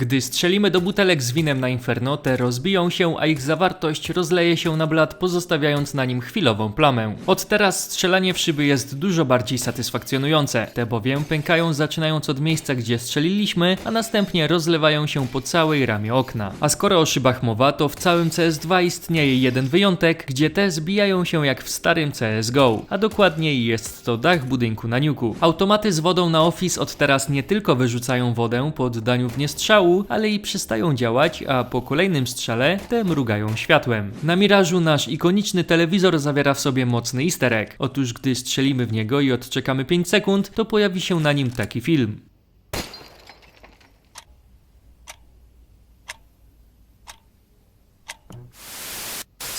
Gdy strzelimy do butelek z winem na Inferno, te rozbiją się, a ich zawartość rozleje się na blat, pozostawiając na nim chwilową plamę. Od teraz strzelanie w szyby jest dużo bardziej satysfakcjonujące. Te bowiem pękają zaczynając od miejsca, gdzie strzeliliśmy, a następnie rozlewają się po całej ramie okna. A skoro o szybach mowa, to w całym CS2 istnieje jeden wyjątek, gdzie te zbijają się jak w starym CSGO, a dokładniej jest to dach budynku na niuku. Automaty z wodą na Office od teraz nie tylko wyrzucają wodę po oddaniu w nie ale i przestają działać, a po kolejnym strzale te mrugają światłem. Na Mirażu nasz ikoniczny telewizor zawiera w sobie mocny easter egg. Otóż gdy strzelimy w niego i odczekamy 5 sekund, to pojawi się na nim taki film.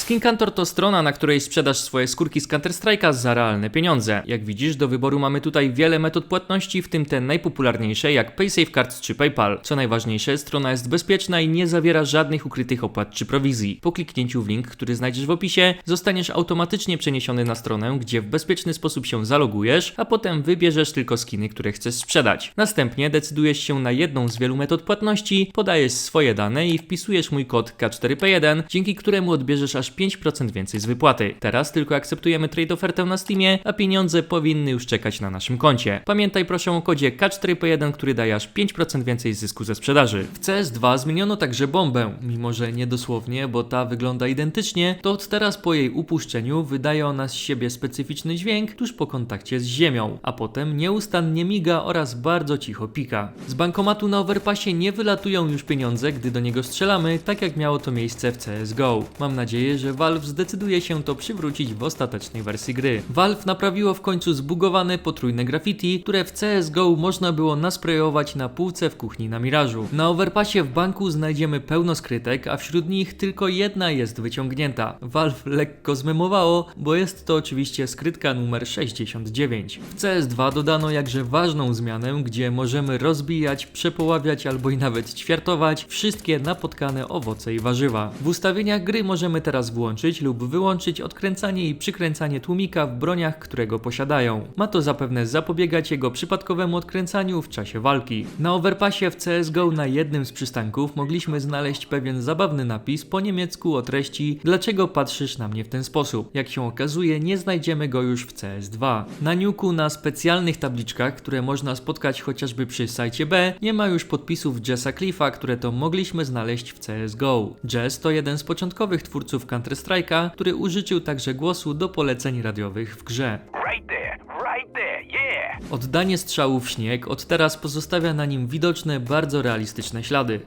Skinkantor to strona, na której sprzedasz swoje skórki z Counter-Strike'a za realne pieniądze. Jak widzisz, do wyboru mamy tutaj wiele metod płatności, w tym te najpopularniejsze jak PaySafeCard czy PayPal. Co najważniejsze, strona jest bezpieczna i nie zawiera żadnych ukrytych opłat czy prowizji. Po kliknięciu w link, który znajdziesz w opisie, zostaniesz automatycznie przeniesiony na stronę, gdzie w bezpieczny sposób się zalogujesz, a potem wybierzesz tylko skiny, które chcesz sprzedać. Następnie decydujesz się na jedną z wielu metod płatności, podajesz swoje dane i wpisujesz mój kod K4P1, dzięki któremu odbierzesz aż 5% więcej z wypłaty. Teraz tylko akceptujemy trade ofertę na Steamie, a pieniądze powinny już czekać na naszym koncie. Pamiętaj proszę o kodzie K4P1, który daje aż 5% więcej zysku ze sprzedaży. W CS2 zmieniono także bombę, mimo że nie dosłownie, bo ta wygląda identycznie, to od teraz po jej upuszczeniu wydaje ona z siebie specyficzny dźwięk tuż po kontakcie z ziemią, a potem nieustannie miga oraz bardzo cicho pika. Z bankomatu na overpassie nie wylatują już pieniądze, gdy do niego strzelamy, tak jak miało to miejsce w CSGO. Mam nadzieję, że Valve zdecyduje się to przywrócić w ostatecznej wersji gry. Valve naprawiło w końcu zbugowane potrójne graffiti, które w CSGO można było nasprejować na półce w kuchni na Mirażu. Na overpassie w banku znajdziemy pełno skrytek, a wśród nich tylko jedna jest wyciągnięta. Valve lekko zmemowało, bo jest to oczywiście skrytka numer 69. W CS2 dodano jakże ważną zmianę, gdzie możemy rozbijać, przepoławiać albo i nawet ćwiartować wszystkie napotkane owoce i warzywa. W ustawieniach gry możemy teraz włączyć lub wyłączyć odkręcanie i przykręcanie tłumika w broniach, które go posiadają. Ma to zapewne zapobiegać jego przypadkowemu odkręcaniu w czasie walki. Na overpassie w CSGO na jednym z przystanków mogliśmy znaleźć pewien zabawny napis po niemiecku o treści Dlaczego patrzysz na mnie w ten sposób? Jak się okazuje, nie znajdziemy go już w CS2. Na Nuku na specjalnych tabliczkach, które można spotkać chociażby przy sajcie B, nie ma już podpisów Jessa Cliffa, które to mogliśmy znaleźć w CSGO. Jess to jeden z początkowych twórców Counter-Strike'a, który użyczył także głosu do poleceń radiowych w grze. Right there, right there, yeah. Oddanie strzału w śnieg od teraz pozostawia na nim widoczne, bardzo realistyczne ślady.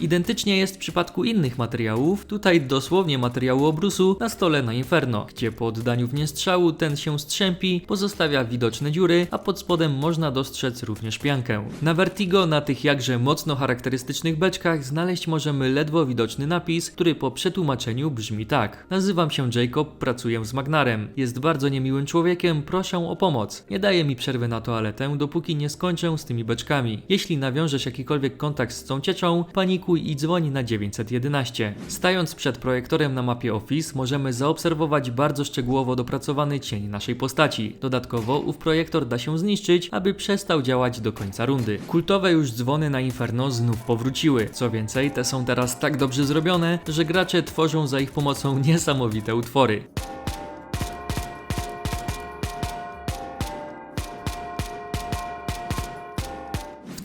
Identycznie jest w przypadku innych materiałów, tutaj dosłownie materiału obrusu na stole na Inferno, gdzie po oddaniu w nie strzału ten się strzępi, pozostawia widoczne dziury, a pod spodem można dostrzec również piankę. Na Vertigo na tych jakże mocno charakterystycznych beczkach znaleźć możemy ledwo widoczny napis, który po przetłumaczeniu brzmi tak. Nazywam się Jacob, pracuję z Magnarem. Jest bardzo niemiłym człowiekiem, proszę o pomoc. Nie daje mi przerwy na toaletę, dopóki nie skończę z tymi beczkami. Jeśli nawiążesz jakikolwiek kontakt z tą cieczą, i dzwoń na 911. Stając przed projektorem na mapie Office, możemy zaobserwować bardzo szczegółowo dopracowany cień naszej postaci. Dodatkowo ów projektor da się zniszczyć, aby przestał działać do końca rundy. Kultowe już dzwony na Inferno znów powróciły. Co więcej, te są teraz tak dobrze zrobione, że gracze tworzą za ich pomocą niesamowite utwory.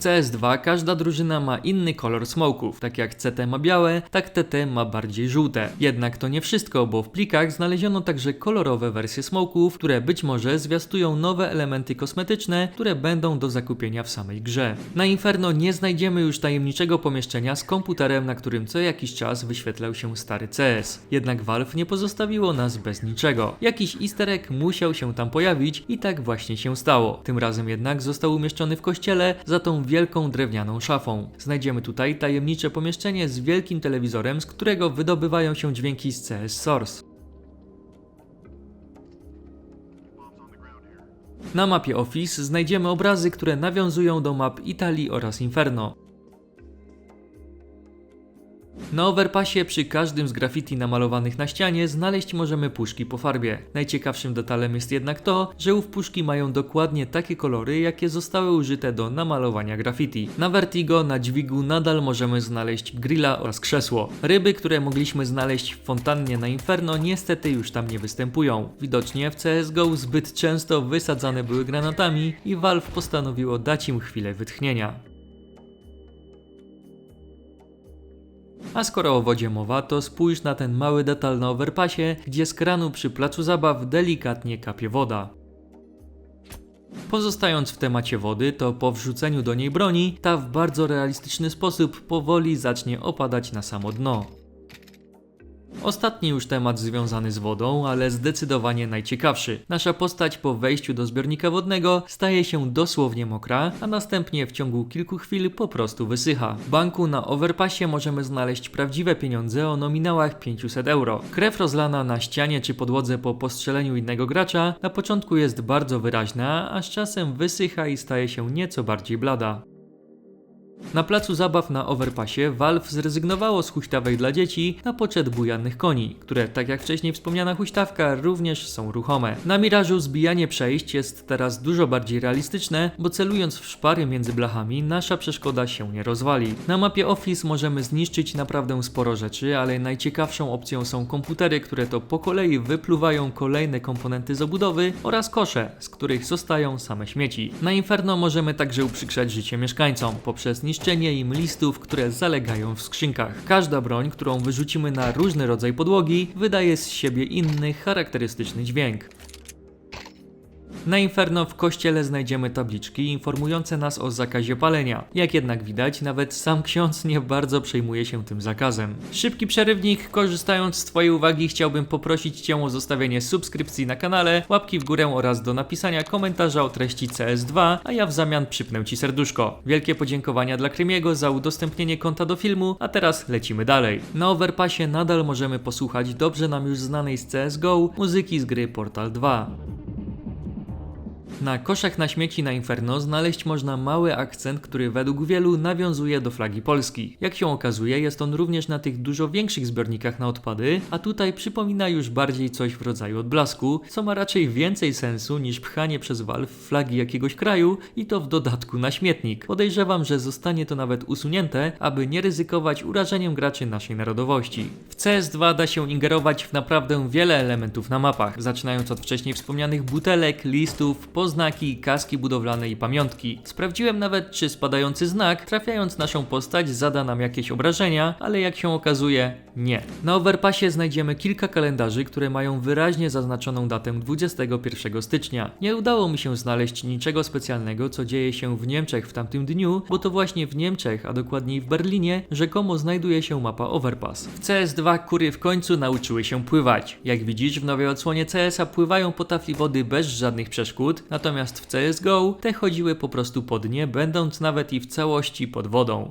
CS2 każda drużyna ma inny kolor smoków. Tak jak CT ma białe, tak TT ma bardziej żółte. Jednak to nie wszystko, bo w plikach znaleziono także kolorowe wersje smoków, które być może zwiastują nowe elementy kosmetyczne, które będą do zakupienia w samej grze. Na Inferno nie znajdziemy już tajemniczego pomieszczenia z komputerem, na którym co jakiś czas wyświetlał się stary CS. Jednak Valve nie pozostawiło nas bez niczego. Jakiś easter egg musiał się tam pojawić i tak właśnie się stało. Tym razem jednak został umieszczony w kościele za tą wielką drewnianą szafą. Znajdziemy tutaj tajemnicze pomieszczenie z wielkim telewizorem, z którego wydobywają się dźwięki z CS Source. Na mapie Office znajdziemy obrazy, które nawiązują do map Italii oraz Inferno. Na overpassie przy każdym z graffiti namalowanych na ścianie znaleźć możemy puszki po farbie. Najciekawszym detalem jest jednak to, że ów puszki mają dokładnie takie kolory, jakie zostały użyte do namalowania graffiti. Na Vertigo na dźwigu nadal możemy znaleźć grilla oraz krzesło. Ryby, które mogliśmy znaleźć w fontannie na Inferno niestety już tam nie występują. Widocznie w CSGO zbyt często wysadzane były granatami i Valve postanowiło dać im chwilę wytchnienia. A skoro o wodzie mowa, to spójrz na ten mały detal na overpassie, gdzie z kranu przy placu zabaw delikatnie kapie woda. Pozostając w temacie wody, to po wrzuceniu do niej broni, ta w bardzo realistyczny sposób powoli zacznie opadać na samo dno. Ostatni już temat związany z wodą, ale zdecydowanie najciekawszy. Nasza postać po wejściu do zbiornika wodnego staje się dosłownie mokra, a następnie w ciągu kilku chwil po prostu wysycha. W banku na overpassie możemy znaleźć prawdziwe pieniądze o nominałach 500 euro. Krew rozlana na ścianie czy podłodze po postrzeleniu innego gracza na początku jest bardzo wyraźna, a z czasem wysycha i staje się nieco bardziej blada. Na placu zabaw na Overpassie Valve zrezygnowało z huśtawek dla dzieci na poczet bujanych koni, które, tak jak wcześniej wspomniana huśtawka, również są ruchome. Na Mirażu zbijanie przejść jest teraz dużo bardziej realistyczne, bo celując w szpary między blachami, nasza przeszkoda się nie rozwali. Na mapie Office możemy zniszczyć naprawdę sporo rzeczy, ale najciekawszą opcją są komputery, które to po kolei wypluwają kolejne komponenty z obudowy oraz kosze, z których zostają same śmieci. Na Inferno możemy także uprzykrzać życie mieszkańcom poprzez niszczenie im listów, które zalegają w skrzynkach. Każda broń, którą wyrzucimy na różny rodzaj podłogi, wydaje z siebie inny, charakterystyczny dźwięk. Na Inferno w kościele znajdziemy tabliczki informujące nas o zakazie palenia. Jak jednak widać, nawet sam ksiądz nie bardzo przejmuje się tym zakazem. Szybki przerywnik, korzystając z Twojej uwagi, chciałbym poprosić Cię o zostawienie subskrypcji na kanale, łapki w górę oraz do napisania komentarza o treści CS2, a ja w zamian przypnę Ci serduszko. Wielkie podziękowania dla Krymiego za udostępnienie konta do filmu, a teraz lecimy dalej. Na Overpassie nadal możemy posłuchać dobrze nam już znanej z CSGO muzyki z gry Portal 2. Na koszach na śmieci na Inferno znaleźć można mały akcent, który według wielu nawiązuje do flagi Polski. Jak się okazuje, jest on również na tych dużo większych zbiornikach na odpady, a tutaj przypomina już bardziej coś w rodzaju odblasku, co ma raczej więcej sensu niż pchanie przez Valve flagi jakiegoś kraju i to w dodatku na śmietnik. Podejrzewam, że zostanie to nawet usunięte, aby nie ryzykować urażeniem graczy naszej narodowości. W CS2 da się ingerować w naprawdę wiele elementów na mapach, zaczynając od wcześniej wspomnianych butelek, listów, poznaki, kaski budowlane i pamiątki. Sprawdziłem nawet, czy spadający znak, trafiając naszą postać, zada nam jakieś obrażenia, ale jak się okazuje, nie. Na Overpassie znajdziemy kilka kalendarzy, które mają wyraźnie zaznaczoną datę 21 stycznia. Nie udało mi się znaleźć niczego specjalnego, co dzieje się w Niemczech w tamtym dniu, bo to właśnie w Niemczech, a dokładniej w Berlinie, rzekomo znajduje się mapa Overpass. W CS2 kury w końcu nauczyły się pływać. Jak widzisz, w nowej odsłonie CS-a pływają po tafli wody bez żadnych przeszkód, natomiast w CSGO te chodziły po prostu po dnie, będąc nawet i w całości pod wodą.